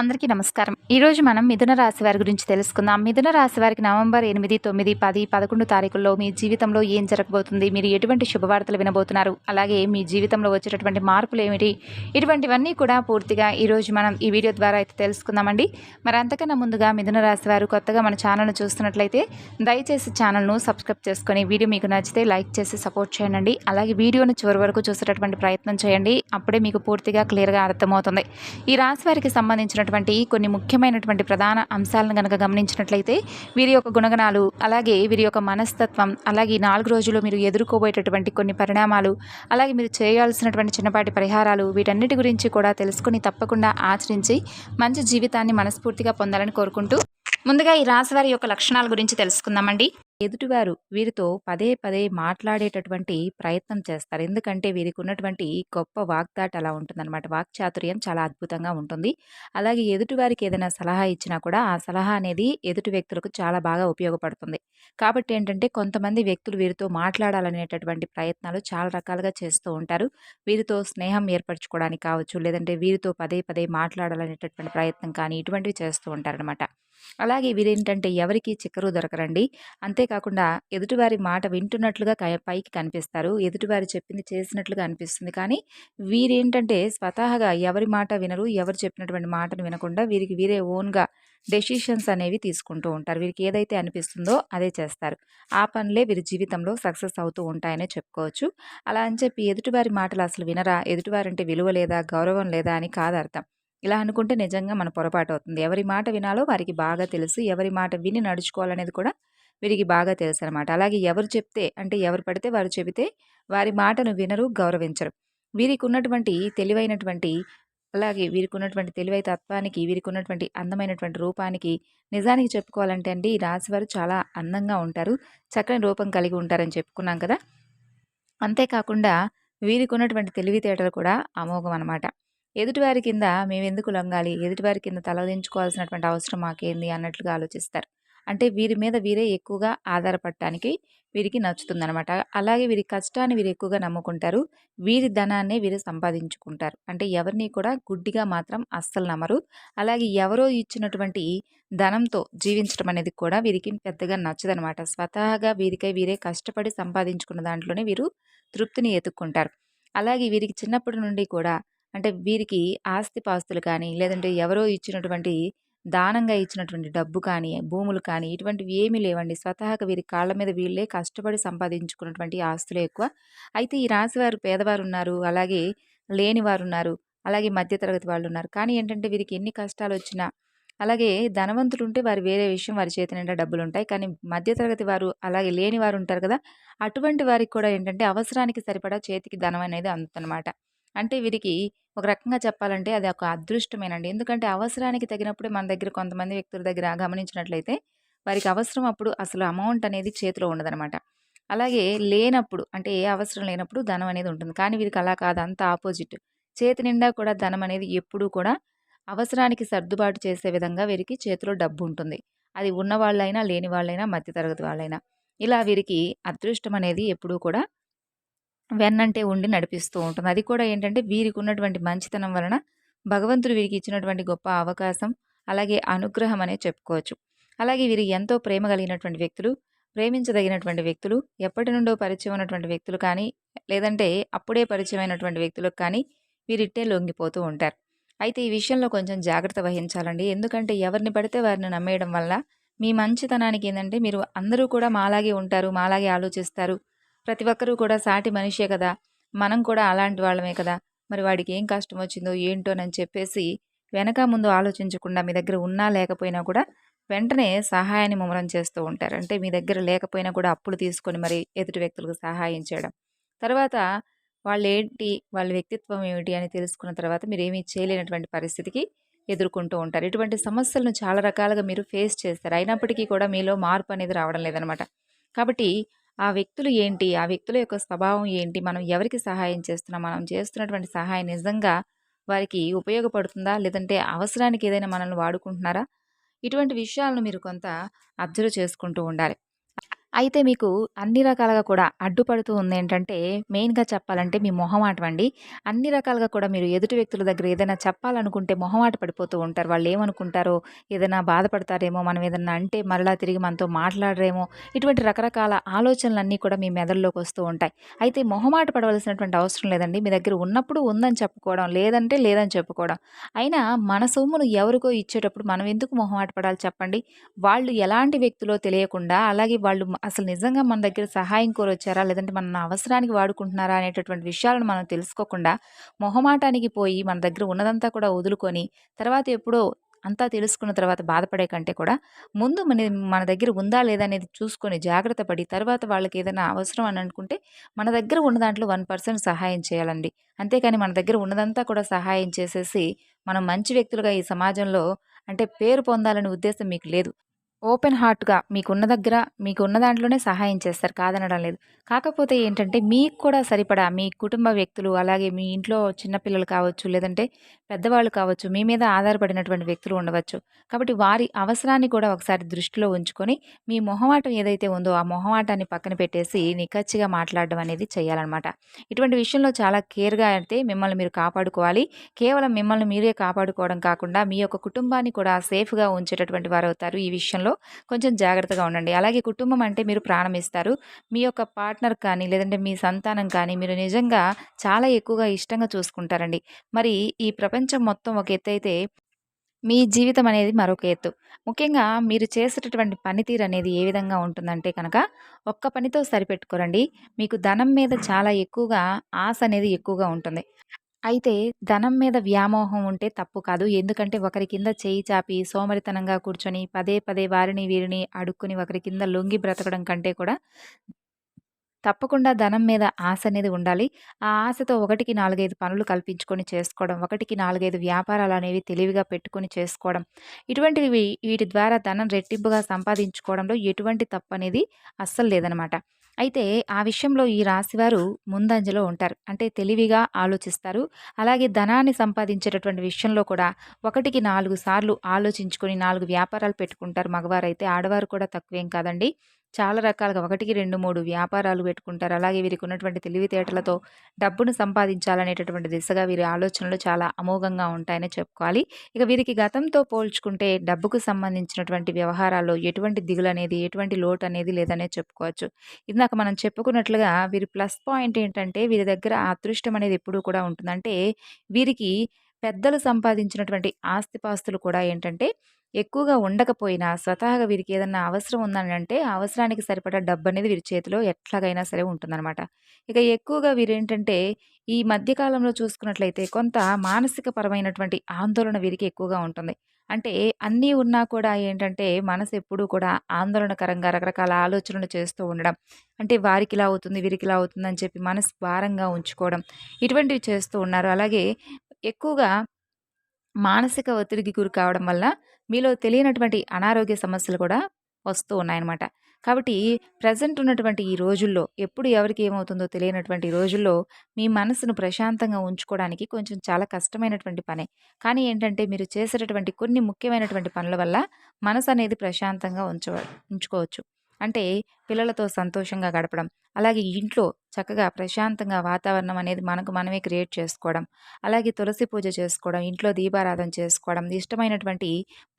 అందరికీ నమస్కారం. ఈరోజు మనం మిథున రాశి వారి గురించి తెలుసుకుందాం. మిథున రాశి వారికి నవంబర్ ఎనిమిది తొమ్మిది పది పదకొండు తారీఖుల్లో మీ జీవితంలో ఏం జరగబోతుంది? మీరు ఎటువంటి శుభవార్తలు వినబోతున్నారు? అలాగే మీ జీవితంలో వచ్చేటటువంటి మార్పులు ఏమిటి? ఇటువంటివన్నీ కూడా పూర్తిగా ఈరోజు మనం ఈ వీడియో ద్వారా అయితే తెలుసుకుందామండి. మరి అంతకన్నా ముందుగా మిథున రాశి వారు కొత్తగా మన ఛానల్ను చూస్తున్నట్లయితే దయచేసి ఛానల్ను సబ్స్క్రైబ్ చేసుకొని వీడియో మీకు నచ్చితే లైక్ చేసి సపోర్ట్ చేయండి. అలాగే వీడియోను చివరి వరకు చూసేటటువంటి ప్రయత్నం చేయండి. అప్పుడే మీకు పూర్తిగా క్లియర్గా అర్థమవుతుంది. ఈ రాశి వారికి సంబంధించిన ఉన్నటువంటి కొన్ని ముఖ్యమైనటువంటి ప్రధాన అంశాలను కనుక గమనించినట్లయితే వీరి యొక్క గుణగణాలు అలాగే వీరి యొక్క మనస్తత్వం అలాగే నాలుగు రోజులు మీరు ఎదుర్కోబోయేటటువంటి కొన్ని పరిణామాలు అలాగే మీరు చేయాల్సినటువంటి చిన్నపాటి పరిహారాలు వీటన్నిటి గురించి కూడా తెలుసుకుని తప్పకుండా ఆచరించి మంచి జీవితాన్ని మనస్ఫూర్తిగా పొందాలని కోరుకుంటూ ముందుగా ఈ రాశివారి యొక్క లక్షణాల గురించి తెలుసుకుందామండి. ఎదుటివారు వీరితో పదే పదే మాట్లాడేటటువంటి ప్రయత్నం చేస్తారు. ఎందుకంటే వీరికి ఉన్నటువంటి గొప్ప వాగ్దాట అలా ఉంటుందన్నమాట. వాక్చాతుర్యం చాలా అద్భుతంగా ఉంటుంది. అలాగే ఎదుటివారికి ఏదైనా సలహా ఇచ్చినా కూడా ఆ సలహా అనేది ఎదుటి వ్యక్తులకు చాలా బాగా ఉపయోగపడుతుంది. కాబట్టి ఏంటంటే కొంతమంది వ్యక్తులు వీరితో మాట్లాడాలనేటటువంటి ప్రయత్నాలు చాలా రకాలుగా చేస్తూ ఉంటారు. వీరితో స్నేహం ఏర్పరచుకోవడానికి కావచ్చు లేదంటే వీరితో పదే పదే మాట్లాడాలనేటటువంటి ప్రయత్నం కానీ ఇటువంటివి చేస్తూ ఉంటారనమాట అలాగే వీరేంటంటే ఎవరికి చిక్కరు దొరకరండి. అంతేకాకుండా ఎదుటివారి మాట వింటున్నట్లుగా పైకి కనిపిస్తారు. ఎదుటివారి చెప్పింది చేసినట్లుగా అనిపిస్తుంది. కానీ వీరేంటంటే స్వతహాగా ఎవరి మాట వినరు ఎవరు చెప్పినటువంటి మాటను వినకుండా వీరికి వీరే ఓన్గా డెసిషన్స్ అనేవి తీసుకుంటూ ఉంటారు. వీరికి ఏదైతే అనిపిస్తుందో అదే చేస్తారు. ఆ పనులే వీరి జీవితంలో సక్సెస్ అవుతూ ఉంటాయనే చెప్పుకోవచ్చు. అలా అని చెప్పి ఎదుటివారి మాటలు అసలు వినరా? ఎదుటివారంటే విలువ లేదా గౌరవం లేదా అని కాదు అర్థం ఇలా అనుకుంటే నిజంగా మన పొరపాటు అవుతుంది ఎవరి మాట వినాలో వారికి బాగా తెలుసు. ఎవరి మాట విని నడుచుకోవాలనేది కూడా వీరికి బాగా తెలుసు అనమాట అలాగే ఎవరు చెప్తే అంటే ఎవరు పడితే వారు చెబితే వారి మాటను వినరు గౌరవించరు. వీరికి ఉన్నటువంటి తెలివైనటువంటి అలాగే వీరికి ఉన్నటువంటి తెలివై తత్వానికి వీరికి ఉన్నటువంటి అందమైనటువంటి రూపానికి నిజానికి చెప్పుకోవాలంటే అండి ఈ రాశివారు చాలా అందంగా ఉంటారు. చక్కని రూపం కలిగి ఉంటారని చెప్పుకున్నాం కదా! అంతేకాకుండా వీరికి ఉన్నటువంటి తెలివితేటలు కూడా అమోఘం అనమాట ఎదుటివారి కింద మేమెందుకు లొంగాలి? ఎదుటివారి కింద తలదించుకోవాల్సినటువంటి అవసరం మాకేంది? అన్నట్లుగా ఆలోచిస్తారు. అంటే వీరి మీద వీరే ఎక్కువగా ఆధారపడటానికి వీరికి నచ్చుతుందనమాట అలాగే వీరి కష్టాన్ని వీరు ఎక్కువగా నమ్ముకుంటారు. వీరి ధనాన్ని వీరు సంపాదించుకుంటారు. అంటే ఎవరిని కూడా గుడ్డిగా మాత్రం అస్సలు నమ్మరు. అలాగే ఎవరో ఇచ్చినటువంటి ధనంతో జీవించడం అనేది కూడా వీరికి పెద్దగా నచ్చదనమాట స్వతహాగా వీరికై వీరే కష్టపడి సంపాదించుకున్న దాంట్లోనే వీరు తృప్తిని ఎత్తుక్కుంటారు. అలాగే వీరికి చిన్నప్పటి నుండి కూడా అంటే వీరికి ఆస్తిపాస్తులు కానీ లేదంటే ఎవరో ఇచ్చినటువంటి దానంగా ఇచ్చినటువంటి డబ్బు కానీ భూములు కానీ ఇటువంటివి ఏమీ లేవండి. స్వతహాగా వీరి కాళ్ళ మీద వీళ్ళే కష్టపడి సంపాదించుకున్నటువంటి ఆస్తులే ఎక్కువ. అయితే ఈ రాశివారు పేదవారు ఉన్నారు అలాగే లేనివారు ఉన్నారు అలాగే మధ్యతరగతి వాళ్ళు ఉన్నారు కానీ ఏంటంటే వీరికి ఎన్ని కష్టాలు వచ్చినా అలాగే ధనవంతులు ఉంటే వారి వేరే విషయం వారి చేతి నిండా డబ్బులు ఉంటాయి కానీ మధ్యతరగతి వారు అలాగే లేని వారు ఉంటారు కదా అటువంటి వారికి కూడా ఏంటంటే అవసరానికి సరిపడా చేతికి ధనం అనేది అందుతుందన్నమాట అంటే వీరికి ఒక రకంగా చెప్పాలంటే అది ఒక అదృష్టమేనండి. ఎందుకంటే అవసరానికి తగినప్పుడే మన దగ్గర కొంతమంది వ్యక్తుల దగ్గర గమనించినట్లయితే వారికి అవసరం అప్పుడు అసలు అమౌంట్ అనేది చేతిలో ఉండదనమాట అలాగే లేనప్పుడు అంటే ఏ అవసరం లేనప్పుడు ధనం అనేది ఉంటుంది. కానీ వీరికి అలా కాదు. అంత ఆపోజిట్. చేతి నిండా కూడా ధనం అనేది ఎప్పుడూ కూడా అవసరానికి సర్దుబాటు చేసే విధంగా వీరికి చేతిలో డబ్బు ఉంటుంది. అది ఉన్న వాళ్ళైనా లేని వాళ్ళైనా మధ్యతరగతి వాళ్ళైనా ఇలా వీరికి అదృష్టం అనేది ఎప్పుడూ కూడా వెన్నంటే ఉండి నడిపిస్తూ ఉంటుంది. అది కూడా ఏంటంటే వీరికి ఉన్నటువంటి మంచితనం వలన భగవంతుడు వీరికి ఇచ్చినటువంటి గొప్ప అవకాశం అలాగే అనుగ్రహం అనే చెప్పుకోవచ్చు. అలాగే వీరు ఎంతో ప్రేమ కలిగినటువంటి వ్యక్తులు ప్రేమించదగినటువంటి వ్యక్తులు ఎప్పటి నుండో పరిచయం ఉన్నటువంటి వ్యక్తులు కానీ లేదంటే అప్పుడే పరిచయమైనటువంటి వ్యక్తులకు కానీ వీరిట్టే లొంగిపోతూ ఉంటారు. అయితే ఈ విషయంలో కొంచెం జాగ్రత్త వహించాలండి. ఎందుకంటే ఎవరిని పడితే వారిని నమ్మేయడం వల్ల మీ మంచితనానికి ఏంటంటే మీరు అందరూ కూడా మాలాగే ఉంటారు మాలాగే ఆలోచిస్తారు ప్రతి ఒక్కరూ కూడా సాటి మనిషే కదా. మనం కూడా అలాంటి వాళ్ళమే కదా. మరి వాడికి ఏం కష్టం వచ్చిందో ఏంటోనని చెప్పేసి వెనక ముందు ఆలోచించకుండా మీ దగ్గర ఉన్నా లేకపోయినా కూడా వెంటనే సహాయాన్ని ముమ్మరం చేస్తూ ఉంటారు. అంటే మీ దగ్గర లేకపోయినా కూడా అప్పులు తీసుకొని మరి ఎదుటి వ్యక్తులకు సహాయం చేయడం. తర్వాత వాళ్ళు ఏంటి వాళ్ళ వ్యక్తిత్వం ఏమిటి అని తెలుసుకున్న తర్వాత మీరు ఏమీ చేయలేనటువంటి పరిస్థితికి ఎదుర్కొంటూ ఉంటారు. ఇటువంటి సమస్యలను చాలా రకాలుగా మీరు ఫేస్ చేస్తారు. అయినప్పటికీ కూడా మీలో మార్పు అనేది రావడం లేదనమాట కాబట్టి ఆ వ్యక్తులు ఏంటి? ఆ వ్యక్తుల యొక్క స్వభావం ఏంటి? మనం ఎవరికి సహాయం చేస్తున్నాం? మనం చేస్తున్నటువంటి సహాయం నిజంగా వారికి ఉపయోగపడుతుందా? లేదంటే అవసరానికి ఏదైనా మనల్ని వాడుకుంటున్నారా? ఇటువంటి విషయాలను మీరు కొంత అబ్జర్వ్ చేసుకుంటూ ఉండాలి. అయితే మీకు అన్ని రకాలుగా కూడా అడ్డుపడుతూ ఉందేంటంటే, మెయిన్‌గా చెప్పాలంటే మీ మొహమాటం అండి. అన్ని రకాలుగా కూడా మీరు ఎదుటి వ్యక్తుల దగ్గర ఏదైనా చెప్పాలనుకుంటే మొహమాట పడిపోతూ ఉంటారు. వాళ్ళు ఏమనుకుంటారో ఏదైనా బాధపడతారేమో, మనం ఏదన్నా అంటే మరలా తిరిగి మనతో మాట్లాడరేమో, ఇటువంటి రకరకాల ఆలోచనలన్నీ కూడా మీ మెదడులోకి వస్తూ ఉంటాయి. అయితే మొహమాట పడవలసినటువంటి అవసరం లేదండి. మీ దగ్గర ఉన్నప్పుడు ఉందని చెప్పుకోవడం, లేదంటే లేదని చెప్పుకోవడం. అయినా మన సొమ్మును ఎవరికో ఇచ్చేటప్పుడు మనం ఎందుకు మొహమాట పడాలి చెప్పండి? వాళ్ళు ఎలాంటి వ్యక్తులో తెలియకుండా, అలాగే వాళ్ళు అసలు నిజంగా మన దగ్గర సహాయం కోరొచ్చారా? లేదంటే మన అవసరానికి వాడుకుంటున్నారా? అనేటటువంటి విషయాలను మనం తెలుసుకోకుండా, మొహమాటానికి పోయి మన దగ్గర ఉన్నదంతా కూడా వదులుకొని, తర్వాత ఎప్పుడో అంతా తెలుసుకున్న తర్వాత బాధపడే కంటే కూడా, ముందు మన మన దగ్గర ఉందా? లేదా? అనేది చూసుకొని జాగ్రత్త పడి, తర్వాత వాళ్ళకేదైనా అవసరం అని అనుకుంటే, మన దగ్గర ఉన్న దాంట్లో వన్ పర్సెంట్ సహాయం చేయాలండి. అంతేకాని మన దగ్గర ఉన్నదంతా కూడా సహాయం చేసేసి, మనం మంచి వ్యక్తులుగా ఈ సమాజంలో అంటే పేరు పొందాలనే ఉద్దేశం మీకు లేదు. ఓపెన్ హార్ట్‌గా మీకున్న దగ్గర మీకున్న దాంట్లోనే సహాయం చేస్తారు కాదనడం లేదు. కాకపోతే ఏంటంటే మీకు కూడా సరిపడా మీ కుటుంబ వ్యక్తులు అలాగే మీ ఇంట్లో చిన్నపిల్లలు కావచ్చు, లేదంటే పెద్దవాళ్ళు కావచ్చు, మీ మీద ఆధారపడినటువంటి వ్యక్తులు ఉండవచ్చు. కాబట్టి వారి అవసరాన్ని కూడా ఒకసారి దృష్టిలో ఉంచుకొని మీ మొహమాటం ఏదైతే ఉందో ఆ మొహమాటాన్ని పక్కన పెట్టేసి నిఖచ్చిగా మాట్లాడడం అనేది చేయాలన్నమాట ఇటువంటి విషయంలో చాలా కేర్‌గా అయితే మిమ్మల్ని మీరు కాపాడుకోవాలి. కేవలం మిమ్మల్ని మీరే కాపాడుకోవడం కాకుండా మీ యొక్క కుటుంబాన్ని కూడా సేఫ్‌గా ఉంచేటటువంటి వారు అవుతారు ఈ విషయంలో కొంచెం జాగ్రత్తగా ఉండండి. అలాగే కుటుంబం అంటే మీరు ప్రాణం ఇస్తారు. మీ యొక్క పార్ట్నర్ కానీ, లేదంటే మీ సంతానం కానీ మీరు నిజంగా చాలా ఎక్కువగా ఇష్టంగా చూసుకుంటారండి. మరి ఈ ప్రపంచ ప్రపంచం మొత్తం ఒక ఎత్తు అయితే మీ జీవితం అనేది మరొక ఎత్తు. ముఖ్యంగా మీరు చేసేటటువంటి పనితీరు అనేది ఏ విధంగా ఉంటుందంటే కనుక, ఒక్క పనితో సరిపెట్టుకోరండి. మీకు ధనం మీద చాలా ఎక్కువగా ఆశ అనేది ఎక్కువగా ఉంటుంది. అయితే ధనం మీద వ్యామోహం ఉంటే తప్పు కాదు. ఎందుకంటే ఒకరి కింద చేయి చాపి సోమరితనంగా కూర్చొని పదే పదే వారిని వీరిని అడుక్కుని ఒకరి కింద లొంగి బ్రతకడం కంటే కూడా తప్పకుండా ధనం మీద ఆశ అనేది ఉండాలి. ఆ ఆశతో ఒకటికి 4, 5 పనులు కల్పించుకొని చేసుకోవడం, ఒకటికి నాలుగైదు వ్యాపారాలు అనేవి తెలివిగా పెట్టుకొని చేసుకోవడం. ఇటువంటివి వీటి ద్వారా ధనం రెట్టింపుగా సంపాదించుకోవడంలో ఎటువంటి తప్పు అనేది అస్సలు లేదనమాట. అయితే ఆ విషయంలో ఈ రాశివారు ముందంజలో ఉంటారు. అంటే తెలివిగా ఆలోచిస్తారు. అలాగే ధనాన్ని సంపాదించేటటువంటి విషయంలో కూడా ఒకటికి నాలుగు సార్లు ఆలోచించుకొని నాలుగు వ్యాపారాలు పెట్టుకుంటారు మగవారైతే. ఆడవారు కూడా తక్కువేం కాదండి. చాలా రకాలుగా ఒకటికి 2, 3 వ్యాపారాలు పెట్టుకుంటారు. అలాగే వీరికి ఉన్నటువంటి తెలివితేటలతో డబ్బును సంపాదించాలనేటటువంటి దిశగా వీరి ఆలోచనలు చాలా అమోఘంగా ఉంటాయనే చెప్పుకోవాలి. ఇక వీరికి గతంతో పోల్చుకుంటే డబ్బుకు సంబంధించినటువంటి వ్యవహారాల్లో ఎటువంటి దిగులు అనేది ఎటువంటి లోటు అనేది లేదనే చెప్పుకోవచ్చు. ఇందాక మనం చెప్పుకున్నట్లుగా వీరి ప్లస్ పాయింట్ ఏంటంటే వీరి దగ్గర అదృష్టం అనేది ఎప్పుడూ కూడా ఉంటుందంటే వీరికి పెద్దలు సంపాదించినటువంటి ఆస్తిపాస్తులు కూడా ఏంటంటే ఎక్కువగా ఉండకపోయినా స్వతహాగా వీరికి ఏదన్నా అవసరం ఉందని అంటే అవసరానికి సరిపడా డబ్బు అనేది వీరి చేతిలో ఎట్లాగైనా సరే ఉంటుందనమాట. ఇక ఎక్కువగా వీరేంటంటే ఈ మధ్యకాలంలో చూసుకున్నట్లయితే కొంత మానసిక పరమైనటువంటి ఆందోళన వీరికి ఎక్కువగా ఉంటుంది. అంటే అన్నీ ఉన్నా కూడా ఏంటంటే మనసు ఎప్పుడూ కూడా ఆందోళనకరంగా రకరకాల ఆలోచనలు చేస్తూ ఉండడం. అంటే వారికి ఇలా అవుతుంది, వీరికి ఇలా అవుతుందని చెప్పి మనసు భారంగా ఉంచుకోవడం. ఇటువంటివి చేస్తూ ఉన్నారు. అలాగే ఎక్కువగా మానసిక ఒత్తిడికి గురి కావడం వల్ల మీలో తెలియనటువంటి అనారోగ్య సమస్యలు కూడా వస్తూ ఉన్నాయన్నమాట. కాబట్టి ప్రెజెంట్ ఉన్నటువంటి ఈ రోజుల్లో ఎప్పుడు ఎవరికి ఏమవుతుందో తెలియనటువంటి రోజుల్లో మీ మనసును ప్రశాంతంగా ఉంచుకోవడానికి కొంచెం చాలా కష్టమైనటువంటి పనే. కానీ ఏంటంటే మీరు చేసేటటువంటి కొన్ని ముఖ్యమైనటువంటి పనుల వల్ల మనసు అనేది ప్రశాంతంగా ఉంచవ ఉంచుకోవచ్చు. అంటే పిల్లలతో సంతోషంగా గడపడం. అలాగే ఇంట్లో చక్కగా ప్రశాంతంగా వాతావరణం అనేది మనకు మనమే క్రియేట్ చేసుకోవడం. అలాగే తులసి పూజ చేసుకోవడం, ఇంట్లో దీపారాధన చేసుకోవడం, ఇష్టమైనటువంటి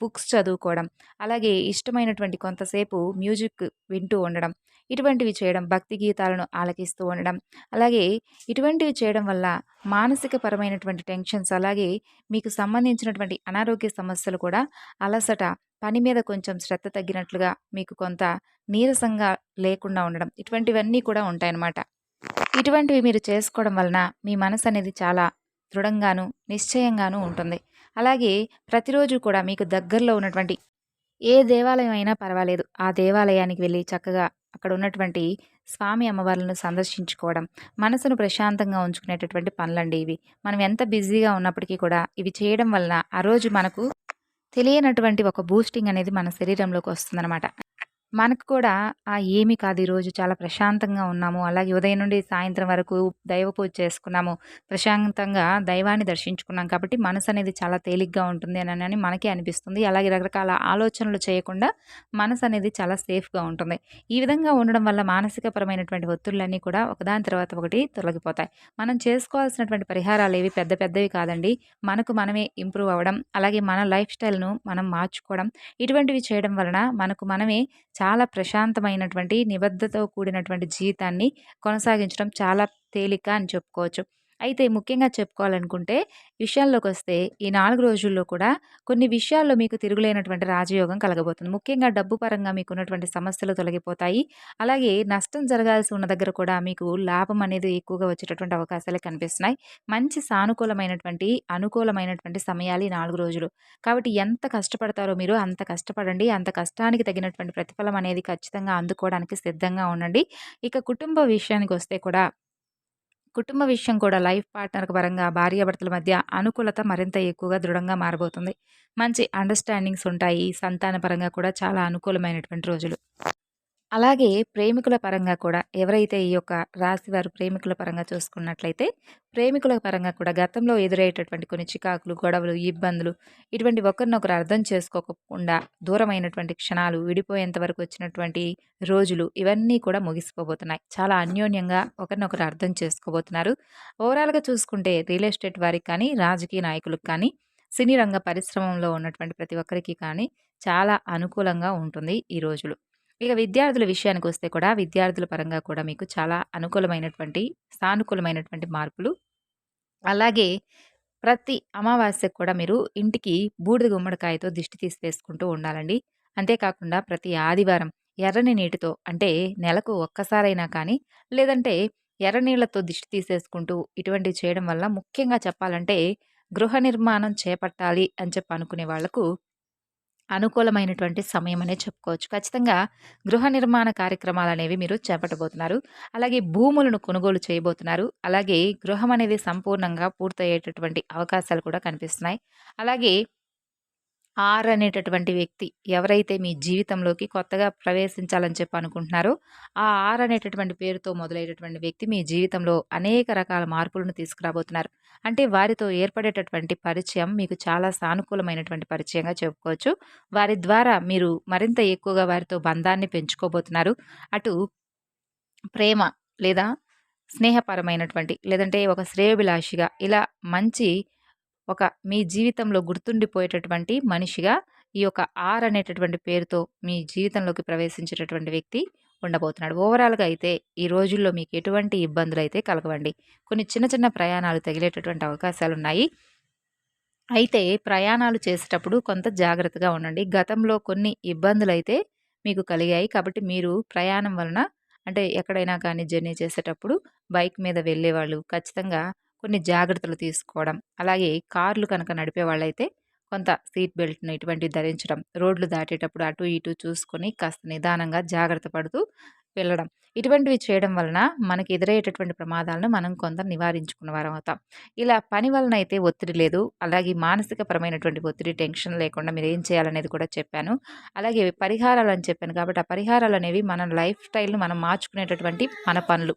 బుక్స్ చదువుకోవడం, అలాగే ఇష్టమైనటువంటి కొంతసేపు మ్యూజిక్ వింటూ ఉండడం. ఇటువంటివి చేయడం, భక్తి గీతాలను ఆలకిస్తూ ఉండడం. అలాగే ఇటువంటివి చేయడం వల్ల మానసిక పరమైనటువంటి టెన్షన్స్ అలాగే మీకు సంబంధించినటువంటి అనారోగ్య సమస్యలు కూడా అలసట, పని మీద కొంచెం శ్రద్ధ తగ్గినట్లుగా మీకు కొంత నీరసంగా లేకుండా ఉండడం. ఇటువంటివన్నీ కూడా ఉంటాయన్నమాట. ఇటువంటివి మీరు చేసుకోవడం వలన మీ మనసు అనేది చాలా దృఢంగాను, నిశ్చయంగాను ఉంటుంది. అలాగే ప్రతిరోజు కూడా మీకు దగ్గరలో ఉన్నటువంటి ఏ దేవాలయం అయినా పర్వాలేదు. ఆ దేవాలయానికి వెళ్ళి చక్కగా అక్కడ ఉన్నటువంటి స్వామి అమ్మవార్లను సందర్శించుకోవడం, మనసును ప్రశాంతంగా ఉంచుకునేటటువంటి పనులండి ఇవి. మనం ఎంత బిజీగా ఉన్నప్పటికీ కూడా ఇవి చేయడం వలన ఆ రోజు మనకు తెలియనటువంటి ఒక బూస్టింగ్ అనేది మన శరీరంలోకి వస్తుందన్నమాట మనకు కూడా ఆ! ఏమి కాదు ఈరోజు చాలా ప్రశాంతంగా ఉన్నాము. అలాగే ఉదయం నుండి సాయంత్రం వరకు దైవ పూజ చేసుకున్నాము. ప్రశాంతంగా దైవాన్ని దర్శించుకున్నాం కాబట్టి మనసు అనేది చాలా తేలిగ్గా ఉంటుంది అని మనకే అనిపిస్తుంది. అలాగే రకరకాల ఆలోచనలు చేయకుండా మనసు అనేది చాలా సేఫ్‌గా ఉంటుంది. ఈ విధంగా ఉండడం వల్ల మానసికపరమైనటువంటి ఒత్తిళ్ళన్నీ కూడా ఒకదాని తర్వాత ఒకటి తొలగిపోతాయి. మనం చేసుకోవాల్సినటువంటి పరిహారాలు ఏవి పెద్ద పెద్దవి కాదండి. మనకు మనమే ఇంప్రూవ్ అవ్వడం, అలాగే మన లైఫ్ స్టైల్‌ను మనం మార్చుకోవడం, ఇటువంటివి చేయడం వలన మనకు మనమే చాలా ప్రశాంతమైనటువంటి నిబద్ధతో కూడినటువంటి జీవితాన్ని కొనసాగించడం చాలా తేలిక అని చెప్పుకోవచ్చు. అయితే ముఖ్యంగా చెప్పుకోవాలనుకుంటే విషయాల్లోకి వస్తే ఈ నాలుగు రోజుల్లో కూడా కొన్ని విషయాల్లో మీకు తిరుగులేనటువంటి రాజయోగం కలగబోతుంది. ముఖ్యంగా డబ్బు పరంగా మీకున్నటువంటి సమస్యలు తొలగిపోతాయి. అలాగే నష్టం జరగాల్సి ఉన్న దగ్గర కూడా మీకు లాభం అనేది ఎక్కువగా వచ్చేటటువంటి అవకాశాలే కనిపిస్తున్నాయి. మంచి సానుకూలమైనటువంటి, అనుకూలమైనటువంటి సమయాలు ఈ నాలుగు రోజులు. కాబట్టి ఎంత కష్టపడతారో మీరు అంత కష్టపడండి. అంత కష్టానికి తగినటువంటి ప్రతిఫలం అనేది ఖచ్చితంగా అందుకోవడానికి సిద్ధంగా ఉండండి. ఇక కుటుంబ విషయానికి వస్తే కూడా కుటుంబ విషయం కూడా లైఫ్ పార్ట్నర్ పరంగా భార్యాభర్తల మధ్య అనుకూలత మరింత ఎక్కువగా దృఢంగా మారబోతుంది. మంచి అండర్‌స్టాండింగ్స్ ఉంటాయి. సంతాన పరంగా కూడా చాలా అనుకూలమైనటువంటి రోజులు. అలాగే ప్రేమికుల పరంగా కూడా ఎవరైతే ఈ యొక్క రాశి వారు ప్రేమికుల పరంగా చూసుకున్నట్లయితే, ప్రేమికుల పరంగా కూడా గతంలో ఎదురయ్యేటటువంటి కొన్ని చికాకులు, గొడవలు, ఇబ్బందులు ఇటువంటి ఒకరినొకరు అర్థం చేసుకోకుండా దూరమైనటువంటి క్షణాలు, విడిపోయేంత వరకు వచ్చినటువంటి రోజులు ఇవన్నీ కూడా ముగిసిపోబోతున్నాయి. చాలా అన్యోన్యంగా ఒకరినొకరు అర్థం చేసుకోబోతున్నారు. ఓవరాల్‌గా చూసుకుంటే రియల్ ఎస్టేట్ వారికి కానీ, రాజకీయ నాయకులకు కానీ, సినీ రంగ పరిశ్రమలో ఉన్నటువంటి ప్రతి ఒక్కరికి కానీ చాలా అనుకూలంగా ఉంటుంది ఈ రోజులు. ఇక విద్యార్థుల విషయానికి వస్తే కూడా విద్యార్థుల పరంగా కూడా మీకు చాలా అనుకూలమైనటువంటి, సానుకూలమైనటువంటి మార్పులు. అలాగే ప్రతి అమావాస్యకు కూడా మీరు ఇంటికి బూడిద గుమ్మడికాయతో దిష్టి తీసివేసుకుంటూ ఉండాలండి. అంతేకాకుండా ప్రతి ఆదివారం ఎర్రని నీటితో అంటే నెలకు ఒక్కసారైనా కానీ, లేదంటే ఎర్ర నీళ్ళతో దిష్టి తీసేసుకుంటూ ఇటువంటివి చేయడం వల్ల ముఖ్యంగా చెప్పాలంటే గృహ నిర్మాణం చేపట్టాలి అని చెప్పి అనుకునే వాళ్ళకు అనుకూలమైనటువంటి సమయం అనే చెప్పుకోవచ్చు. ఖచ్చితంగా గృహ నిర్మాణ కార్యక్రమాలు అనేవి మీరు చేపట్టబోతున్నారు. అలాగే భూములను కొనుగోలు చేయబోతున్నారు. అలాగే గృహం అనేది సంపూర్ణంగా పూర్తయ్యేటటువంటి అవకాశాలు కూడా కనిపిస్తున్నాయి. అలాగే ఆర్ అనేటటువంటి వ్యక్తి ఎవరైతే మీ జీవితంలోకి కొత్తగా ప్రవేశించాలని చెప్పి అనుకుంటున్నారో, ఆ ఆర్ అనేటటువంటి పేరుతో మొదలయ్యేటటువంటి వ్యక్తి మీ జీవితంలో అనేక రకాల మార్పులను తీసుకురాబోతున్నారు. అంటే వారితో ఏర్పడేటటువంటి పరిచయం మీకు చాలా సానుకూలమైనటువంటి పరిచయంగా చెప్పుకోవచ్చు. వారి ద్వారా మీరు మరింత ఎక్కువగా వారితో బంధాన్ని పెంచుకోబోతున్నారు. అటు ప్రేమ లేదా స్నేహపరమైనటువంటి లేదంటే ఒక శ్రేయోభిలాషిగా ఇలా మంచి ఒక మీ జీవితంలో గుర్తుండిపోయేటటువంటి మనిషిగా ఈ యొక్క ఆర్ అనేటటువంటి పేరుతో మీ జీవితంలోకి ప్రవేశించేటటువంటి వ్యక్తి ఉండబోతున్నాడు. ఓవరాల్‌గా అయితే ఈ రోజుల్లో మీకు ఎటువంటి ఇబ్బందులు అయితే కలగవండి. కొన్ని చిన్న చిన్న ప్రయాణాలు తగిలేటటువంటి అవకాశాలు ఉన్నాయి అయితే ప్రయాణాలు చేసేటప్పుడు కొంత జాగ్రత్తగా ఉండండి. గతంలో కొన్ని ఇబ్బందులు అయితే మీకు కలిగాయి. కాబట్టి మీరు ప్రయాణం వలన అంటే ఎక్కడైనా కానీ జర్నీ చేసేటప్పుడు బైక్ మీద వెళ్ళేవాళ్ళు ఖచ్చితంగా కొన్ని జాగ్రత్తలు తీసుకోవడం. అలాగే కార్లు కనుక నడిపే వాళ్ళైతే కొంత సీట్ బెల్ట్‌ను ఇటువంటివి ధరించడం. రోడ్లు దాటేటప్పుడు అటు ఇటు చూసుకొని కాస్త నిదానంగా జాగ్రత్త పడుతూ వెళ్ళడం. ఇటువంటివి చేయడం వలన మనకి ఎదురయ్యేటటువంటి ప్రమాదాలను మనం కొంత నివారించుకున్న వారం అవుతాం. ఇలా పని వలన అయితే ఒత్తిడి లేదు. అలాగే మానసికపరమైనటువంటి ఒత్తిడి, టెన్షన్ లేకుండా మీరు ఏం చేయాలనేది కూడా చెప్పాను. అలాగే పరిహారాలు అని చెప్పాను కాబట్టి ఆ పరిహారాలు అనేవి మన లైఫ్ స్టైల్ను మనం మార్చుకునేటటువంటి మన పనులు.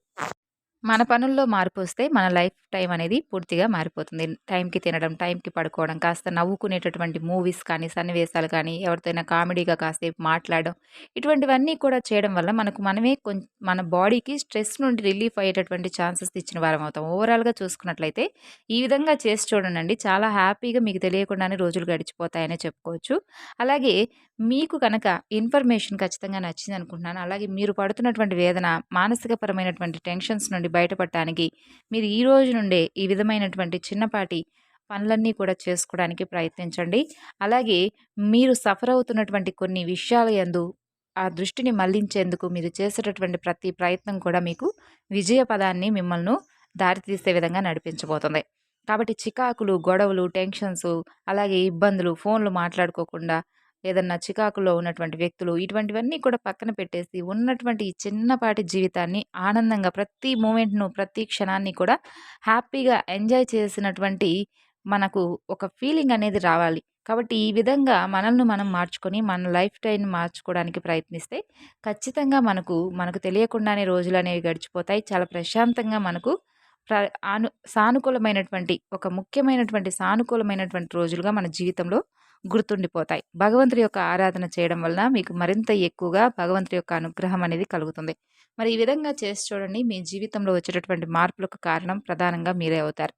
మన పనుల్లో మార్పు వస్తే మన లైఫ్ టైం అనేది పూర్తిగా మారిపోతుంది. టైంకి తినడం, టైంకి పడుకోవడం, కాస్త నవ్వుకునేటటువంటి మూవీస్ కానీ, సన్నివేశాలు కానీ, ఎవరితోనైనా కామెడీగా కాసేపు మాట్లాడడం, ఇటువంటివన్నీ కూడా చేయడం వల్ల మనకు మనమే కొం మన బాడీకి స్ట్రెస్ నుండి రిలీఫ్ అయ్యేటటువంటి ఛాన్సెస్ ఇచ్చిన వారం అవుతాం. ఓవరాల్‌గా చూసుకున్నట్లయితే ఈ విధంగా చేసి చూడండి చాలా హ్యాపీగా మీకు తెలియకుండానే రోజులు గడిచిపోతాయనే చెప్పుకోవచ్చు. అలాగే మీకు కనుక ఇన్ఫర్మేషన్ ఖచ్చితంగా నచ్చిందనుకుంటున్నాను. అలాగే మీరు పడుతున్నటువంటి వేదన, మానసికపరమైనటువంటి టెన్షన్స్ నుండి బయటపడటానికి మీరు ఈ రోజు నుండే ఈ విధమైనటువంటి చిన్నపాటి పనులన్నీ కూడా చేసుకోవడానికి ప్రయత్నించండి. అలాగే మీరు సఫర్ అవుతున్నటువంటి కొన్ని విషయాల యందు ఆ దృష్టిని మళ్ళించేందుకు మీరు చేసేటటువంటి ప్రతి ప్రయత్నం కూడా మీకు విజయ పదాన్ని మిమ్మల్ని దారితీసే విధంగా నడిపించబోతుంది. కాబట్టి చికాకులు, గొడవలు, టెన్షన్స్ అలాగే ఇబ్బందులు, ఫోన్‌లు మాట్లాడుకోకుండా ఏదన్నా చికాకులో ఉన్నటువంటి వ్యక్తులు ఇటువంటివన్నీ కూడా పక్కన పెట్టేసి ఉన్నటువంటి ఈ చిన్నపాటి జీవితాన్ని ఆనందంగా ప్రతి మూమెంట్‌ను, ప్రతి క్షణాన్ని కూడా హ్యాపీగా ఎంజాయ్ చేసినటువంటి మనకు ఒక ఫీలింగ్ అనేది రావాలి. కాబట్టి ఈ విధంగా మనల్ని మనం మార్చుకొని, మన లైఫ్ స్టైల్‌ని మార్చుకోవడానికి ప్రయత్నిస్తే ఖచ్చితంగా మనకు, మనకు తెలియకుండానే రోజులు అనేవి గడిచిపోతాయి. చాలా ప్రశాంతంగా మనకు ప్ర అను సానుకూలమైనటువంటి ఒక ముఖ్యమైనటువంటి సానుకూలమైనటువంటి రోజులుగా మన జీవితంలో గుర్తుండిపోతాయి. భగవంతుడి యొక్క ఆరాధన చేయడం వలన మీకు మరింత ఎక్కువగా భగవంతుడి యొక్క అనుగ్రహం అనేది కలుగుతుంది. మరి ఈ విధంగా చేసి చూడండి. మీ జీవితంలో వచ్చేటటువంటి మార్పులకు కారణం ప్రధానంగా మీరే అవుతారు.